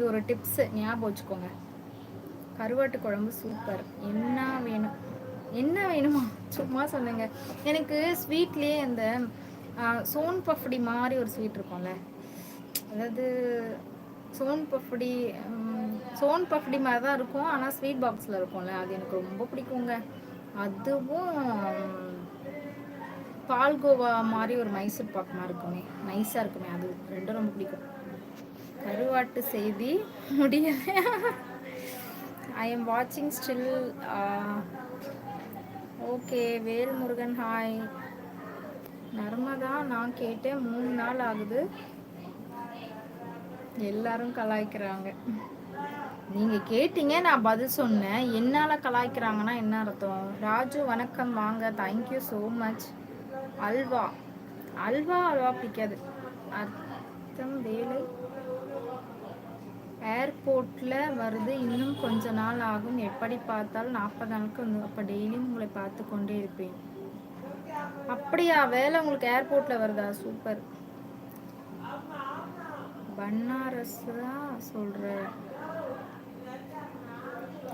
இது ஒரு டிப்ஸு ஞாபகம் வச்சுக்கோங்க. கருவாட்டு குழம்பு சூப்பர் என்ன வேணும்? என்ன வேணுமா? சும்மா சொன்னேங்க எனக்கு ஸ்வீட்லேயே இந்த சோன் பஃப்டி மாதிரி ஒரு ஸ்வீட் இருக்கும்ல. அதாவது சோன் பஃப்டி சோன் பஃப்டி மாதிரி தான் இருக்கும். ஆனால் ஸ்வீட் பாக்ஸில் இருக்கும்ல. அது எனக்கு ரொம்ப பிடிக்குங்க. அதுவும் பால்கோவா மாதிரி ஒரு மைசூர் பாக் மாதிரி இருக்குமே. நைஸாக இருக்குமே. அது ரெண்டும் ரொம்ப பிடிக்கும். வழிபாட்டு செய்தி முடியலை. ஐ எம் வாட்சிங் still okay Velmurugan hi Narmada நான் கேட்டேன் மூணு நாள் ஆகுது. எல்லாரும் கலாய்க்கிறாங்க. நீங்க கேட்டீங்க நான் பதில் சொன்னேன். என்னால கலாய்க்கிறாங்கன்னா என்ன அர்த்தம்? ராஜு வணக்கம் வாங்க. Thank you so much halwa. Halwa halwa பிடிக்காது. அர்த்தம் வேலை. ஏர்போர்ட்டில் வருது. இன்னும் கொஞ்ச நாள் ஆகும். எப்படி பார்த்தாலும் நாற்பது நாளுக்கு வந்து அப்போ டெய்லியும் உங்களை பார்த்து கொண்டே இருப்பேன். அப்படியா? வேலை உங்களுக்கு ஏர்போர்ட்டில் வருதா? சூப்பர் பன்னாரஸ் தான் சொல்கிற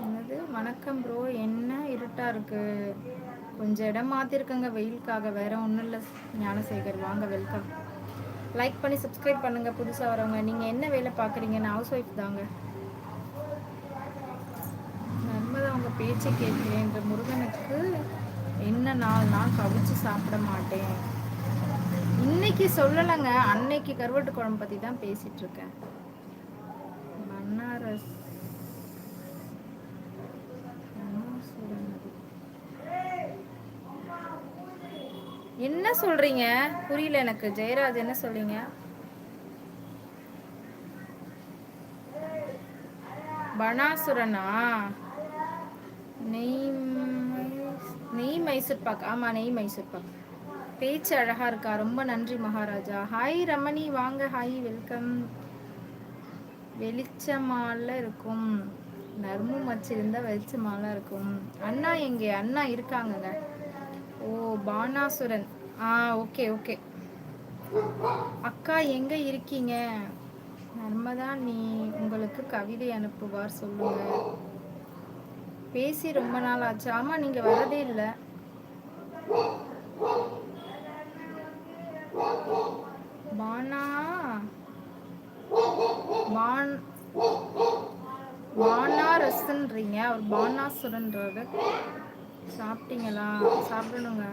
என்னது? வணக்கம் ப்ரோ என்ன இருட்டாக இருக்குது கொஞ்சம் இடம் மாற்றிருக்கங்க வெயிலுக்காக. வேற ஒன்றும் இல்லை. ஞானசேகர் வாங்க வெல்கம் லைக் பண்ணி சப்ஸ்கிரைப் பண்ணுங்கள் புதுசாக வரவங்க. நீங்கள் என்ன வேலை பார்க்குறீங்க? நான் ஹவுஸ் ஒய்ஃப் தாங்க. நர்மதா அவங்க பேச்சை கேட்கிறேன் முருகனுக்கு என்ன நாள்? நான் கவிச்சு சாப்பிட மாட்டேன். இன்னைக்கு சொல்லலைங்க. அன்னைக்கு கருவாட்டு குழம்பு பற்றி தான் பேசிகிட்ருக்கேன் பன்னாரஸ் பனாரஸ் என்ன சொல்றீங்க? புரியல எனக்கு. ஜெயராஜ் என்ன சொல்றீங்க? பனாசுரனா? நெய் நெய் மைசூர் பாக் ஆமா நெய் மைசூர் பாக். பேச்சு அழகா இருக்கா? ரொம்ப நன்றி மகாராஜா. ஹாய் ரமணி வாங்க. Hi welcome. வெளிச்சமால இருக்கும். நர்மு வச்சிருந்தா வெளிச்சமால இருக்கும். அண்ணா எங்கே? அண்ணா இருக்காங்கங்க. ஓ பானாசுரன். ஆ ஓகே ஓகே. அக்கா எங்க இருக்கீங்க? நர்மதா நீ உங்களுக்கு கவிதை அனுப்புவார் சொல்லுங்க. பேசி ரொம்ப நாள் ஆச்சு. ஆமா நீங்க வரதே இல்லை. பானா? பான் பானாரசன்றீங்க. அவர் பானாசுரன்றது சாப்பிட்டீங்களா? சாப்பிடணுங்க.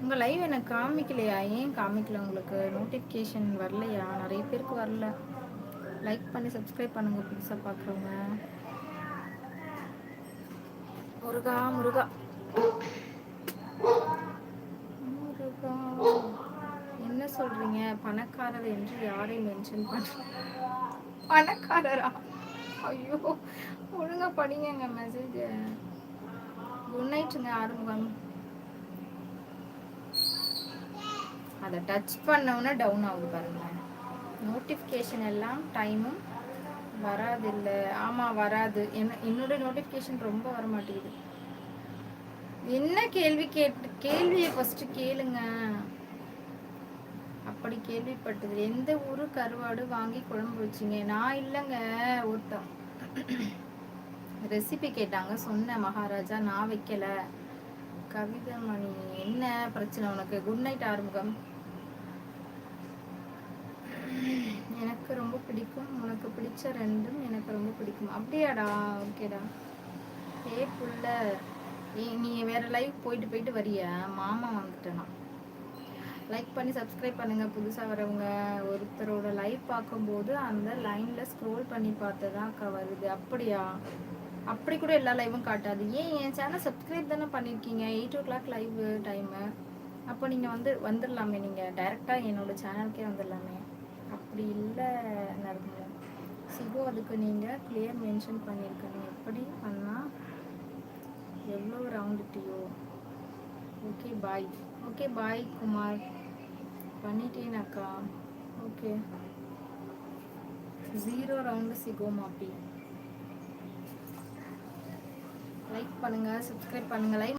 உங்கள் லைவ் எனக்கு காமிக்கலையா? ஏன் காமிக்கல உங்களுக்கு? நோட்டிஃபிகேஷன் வரலையா? நிறைய பேருக்கு வரல. லைக் பண்ணி சப்ஸ்கிரைப் பண்ணுங்க புதுசாக பார்க்குறவங்க முருகா முருகா. சொல்றீங்க? பணக்காரர் என்று யாரை மென்ஷன் பண்ண பணக்காரரா? ஐயோ ஒழுங்கா படிங்க மெசேஜ் குட் நைட்டுங்க ஆறுமுகம். அதை டச் பண்ணவுன்னா டவுன் ஆகுது பாருங்க. நோட்டிஃபிகேஷன் எல்லாம் டைமும் வராதில்லை. ஆமாம் வராது. என்ன என்னுடைய நோட்டிஃபிகேஷன் ரொம்ப வர மாட்டேங்குது என்ன கேள்வி கேட்டு கேள்வியை ஃபஸ்ட்டு கேளுங்க. அப்படி கேள்விப்பட்டது. எந்த ஊரு கருவாடு வாங்கி குழம்பு வச்சிங்க? நான் இல்லைங்க ஒருத்தன். ரெசிபி கேட்டாங்க. சொன்னேன் மகாராஜா நான் வைக்கல. கவிதமணி என்ன பிரச்சனை உனக்கு? Good night Arumugam. எனக்கு ரொம்ப பிடிக்கும். உனக்கு பிடிச்ச ரெண்டும் எனக்கு ரொம்ப பிடிக்கும். அப்படியாடா? ஓகேடா. ஏ புள்ள நீ வேற லைவ் போயிட்டு போயிட்டு வரிய? மாமா வந்துட்டேனா. லைக் பண்ணி சப்ஸ்கிரைப் பண்ணுங்கள் புதுசாக வரவங்க ஒருத்தரோட லைவ் பார்க்கும்போது அந்த லைனில் ஸ்க்ரோல் பண்ணி பார்த்து தான் அக்கா வருது. அப்படியா? அப்படி கூட எல்லா லைவும் காட்டாது. ஏன்? என் சேனல் சப்ஸ்கிரைப் தானே பண்ணியிருக்கீங்க? Eight o'clock live time அப்போ நீங்கள் வந்து வந்துடலாமே நீங்கள் டைரெக்டாக என்னோடய சேனலுக்கே வந்துடலாமே. அப்படி இல்லை நடந்த சிகோ அதுக்கு நீங்கள் கிளியர் மென்ஷன் பண்ணியிருக்கணும். எப்படி பண்ணால் எவ்வளோ ரவுண்டுட்டியோ okay bye okay bye Kumar பண்ணிட்டேனாக்கா okay zero round சிகோ மாப்பி. லைக் பண்ணுங்கள் சப்ஸ்கிரைப் பண்ணுங்கள் லைக்